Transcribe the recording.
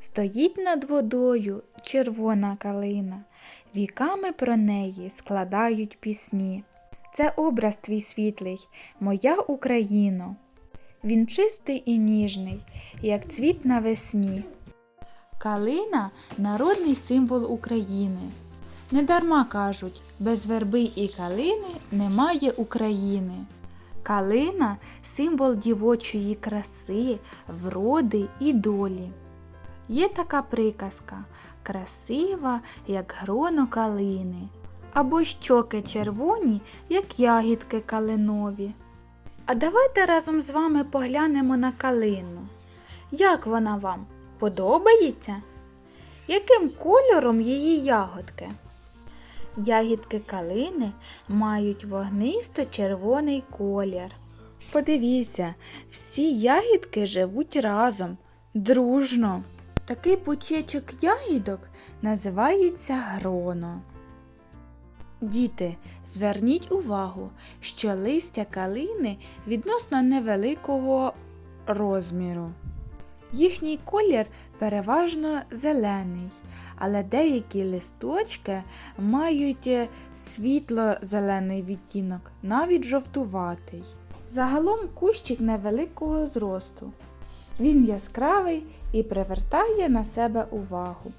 Стоїть над водою червона калина, віками про неї складають пісні. Це образ твій світлий, моя Україно. Він чистий і ніжний, як цвіт навесні. Калина народний символ України. Недарма кажуть, без верби і калини немає України. Калина символ дівочої краси, вроди і долі. Є така приказка красива, як гроно калини, або щоки червоні, як ягідки калинові. А давайте разом з вами поглянемо на калину. Як вона вам? Подобається? Яким кольором її ягодки? Ягідки калини мають вогнисто-червоний колір. Подивіться, всі ягідки живуть разом, дружно. Такий пучечок ягідок називається гроно. Діти, зверніть увагу, що листя калини відносно невеликого розміру. Їхній колір переважно зелений, але деякі листочки мають світло-зелений відтінок, навіть жовтуватий. Загалом кущик невеликого зросту. Він яскравий і привертає на себе увагу.